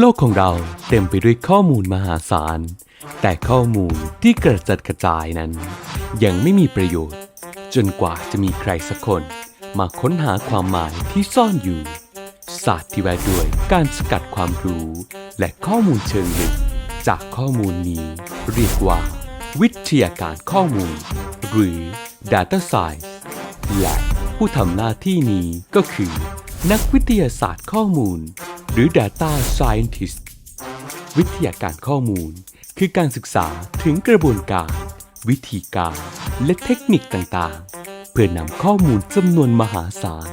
โลกของเราเต็มไปด้วยข้อมูลมหาศาล แต่ข้อมูลที่กระจัดกระจายนั้น ยังไม่มีประโยชน์ จนกว่าจะมีใครสักคน มาค้นหาความหมายที่ซ่อนอยู่ ศาสตร์ที่ว่าด้วยการสกัดความรู้ และข้อมูลเชิงลึก จากข้อมูลนี้เรียกว่า วิทยาการข้อมูล หรือ Data Science และผู้ทำหน้าที่นี้ก็คือ นักวิทยาศาสตร์ข้อมูล หรือ Data Scientist วิทยาการข้อมูล คือการศึกษาถึงกระบวนการ วิธีการ และเทคนิคต่างๆ เพื่อนำข้อมูลจำนวนมหาศาล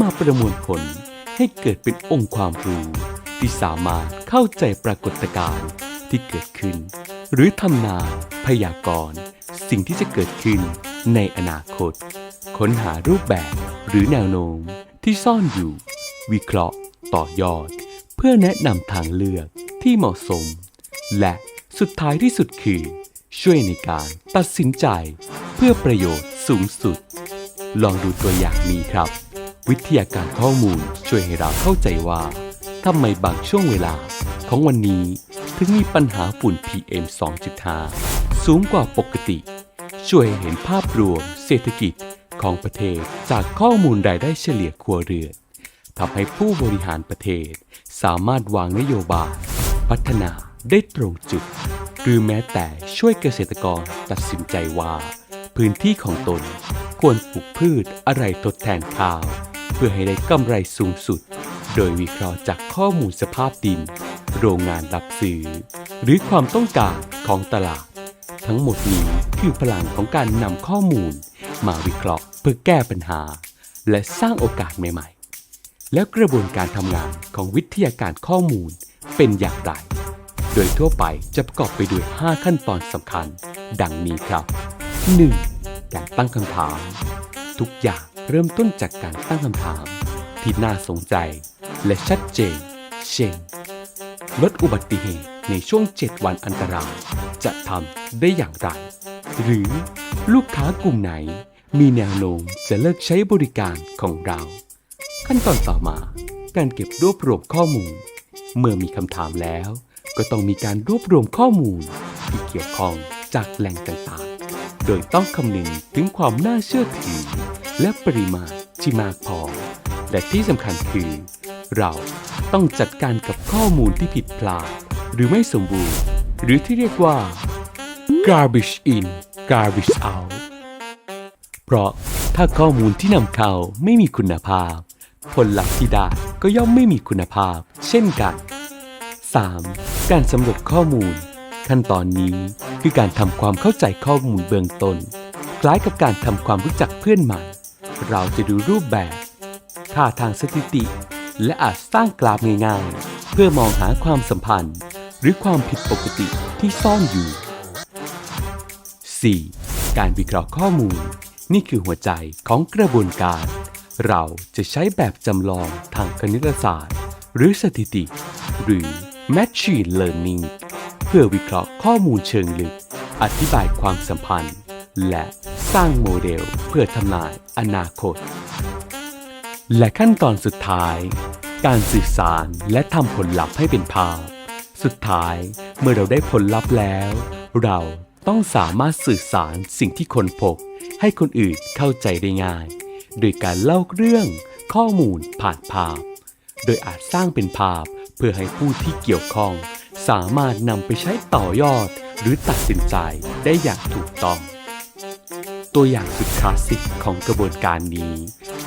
มาประมวลผลให้เกิดเป็นองค์ความรู้ ที่สามารถเข้าใจปรากฏการณ์ที่เกิดขึ้น หรือทำนายพยากรณ์สิ่งที่จะเกิดขึ้นในอนาคต ค้นหารูปแบบหรือแนวโน้มที่ซ่อนอยู่ วิเคราะห์ ต่อยอด เพื่อแนะนำทางเลือกที่เหมาะสม และสุดท้ายที่สุดคือ ช่วยในการตัดสินใจเพื่อประโยชน์สูงสุด ลองดูตัวอย่างนี้ครับ วิทยาการข้อมูลช่วยให้เราเข้าใจว่าทำไมบางช่วงเวลาของวันนี้ถึงมีปัญหาฝุ่น PM 2.5 สูงกว่าปกติ ช่วยใหเห็นภาพรวมเศรษฐกิจของประเทศจากข้อมูลรายได้เฉลี่ยครัวเรือน ทำให้ผู้บริหารประเทศ สามารถวางนโยบาย พัฒนาได้ตรงจุด หรือแม้แต่ช่วยเกษตรกรตัดสินใจว่า พื้นที่ของตนควรปลูกพืชอะไรทดแทนข้าว เพื่อให้ได้กำไรสูงสุด โดยวิเคราะห์จากข้อมูลสภาพดิน โรงงานรับซื้อ หรือความต้องการของตลาด ทั้งหมดนี้คือพลังของการนำข้อมูล มาวิเคราะห์เพื่อแก้ปัญหา และสร้างโอกาสใหม่ ๆ แล้วกระบวนการทำงานของวิทยาการข้อมูลเป็นอย่างไร โดยทั่วไปจะประกอบไปด้วย 5 ขั้นตอนสำคัญ ดังนี้ครับ 1. การตั้งคำถาม ทุกอย่างเริ่มต้นจากการตั้งคำถาม ที่น่าสนใจ และชัดเจน เช่น ลดอุบัติเหตุในช่วง 7 วันอันตราย จะทำได้อย่างไร หรือลูกค้ากลุ่มไหน มีแนวโน้มจะเลิกใช้บริการของเรา ขั้นตอนต่อมา การเก็บรวบรวมข้อมูล เมื่อมีคำถามแล้ว ก็ต้องมีการรวบรวมข้อมูล ที่เกี่ยวข้องจากแหล่งต่างๆ โดยต้องคำนึงถึงความน่าเชื่อถือ และปริมาณที่มากพอ และที่สำคัญคือ เราต้องจัดการกับข้อมูลที่ผิดพลาด หรือไม่สมบูรณ์ หรือที่เรียกว่า garbage in garbage out เพราะถ้าข้อมูลที่นำเข้าไม่มีคุณภาพ ผลลัพธ์ที่ได้ก็ย่อมไม่มีคุณภาพ เช่นกัน 3. การสำรวจข้อมูล ขั้นตอนนี้คือการทำความเข้าใจข้อมูลเบื้องต้น คล้ายกับการทำความรู้จักเพื่อนใหม่ เราจะดูรูปแบบค่าทางสถิติ และอาจสร้างกราฟง่ายๆ เพื่อมองหาความสัมพันธ์ หรือความผิดปกติที่ซ่อนอยู่ 4. การวิเคราะห์ข้อมูล นี่คือหัวใจของกระบวนการ เราจะใช้แบบจำลองทางคณิตศาสตร์ หรือสถิติ หรือ Machine Learning เพื่อวิเคราะห์ข้อมูลเชิงลึก อธิบายความสัมพันธ์ และสร้างโมเดลเพื่อทำนายอนาคต และขั้นตอนสุดท้าย การสื่อสารและทำผลลัพธ์ให้เป็นภาพ สุดท้ายเมื่อเราได้ผลลัพธ์แล้ว เราต้องสามารถสื่อสารสิ่งที่คนพบ ให้คนอื่นเข้าใจได้ง่าย โดยการเล่าเรื่องข้อมูลผ่านภาพ โดยอาจสร้างเป็นภาพเพื่อให้ผู้ที่เกี่ยวข้อง สามารถนำไปใช้ต่อยอดหรือตัดสินใจได้อย่างถูกต้อง ตัวอย่างสุดคลาสสิกของกระบวนการนี้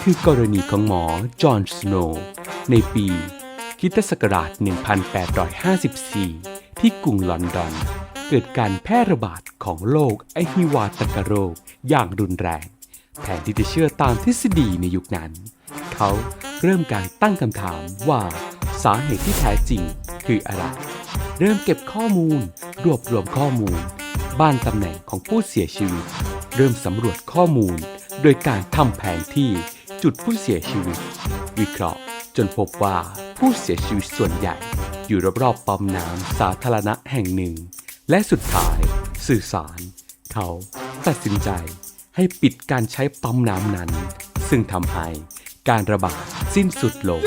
คือกรณีของหมอจอห์นสโนว์ในปีคิตศักราช 1854 ที่กรุงลอนดอน เกิดการแพร่ระบาดของโรคไอฮิวาตกโรคอย่างรุนแรง แทนที่จะเชื่อตามทฤษฎีในยุคนั้น เขาเริ่มการตั้งคำถามว่าสาเหตุที่แท้จริงคืออะไร เริ่มเก็บข้อมูล รวบรวมข้อมูล บ้านตำแหน่งของผู้เสียชีวิต เริ่มสำรวจข้อมูล โดยการทำแผนที่จุดผู้เสียชีวิต วิเคราะห์ จนพบว่าผู้เสียชีวิตส่วนใหญ่ อยู่รอบๆปั๊มน้ำสาธารณะแห่งหนึ่ง และสุดท้าย สื่อสาร เขาตัดสินใจ ให้ปิดการใช้ปั๊มน้ำนั้น ซึ่งทำให้การระบาดสิ้นสุดลง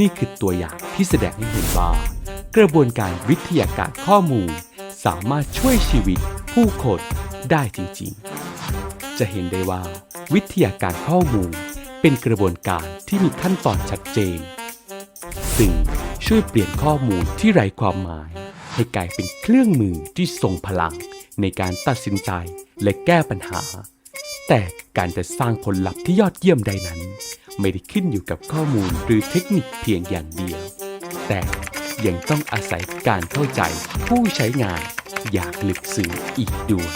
นี่คือตัวอย่างที่แสดงให้เห็นว่า กระบวนการวิทยาการข้อมูล สามารถช่วยชีวิตผู้คนได้จริงๆ จะเห็นได้ว่า วิทยาการข้อมูลเป็นกระบวนการที่มีขั้นตอนชัดเจน ซึ่งช่วยเปลี่ยนข้อมูลที่ไร้ความหมาย ให้กลายเป็นเครื่องมือที่ทรงพลังในการตัดสินใจและแก้ปัญหา แต่การจะสร้างผลลัพธ์ที่ยอดเยี่ยมใดนั้น ไม่ได้ขึ้นอยู่กับข้อมูลหรือเทคนิคเพียงอย่างเดียว แต่ยังต้องอาศัยการเข้าใจผู้ใช้งานอย่างลึกซึ้งอีกด้วย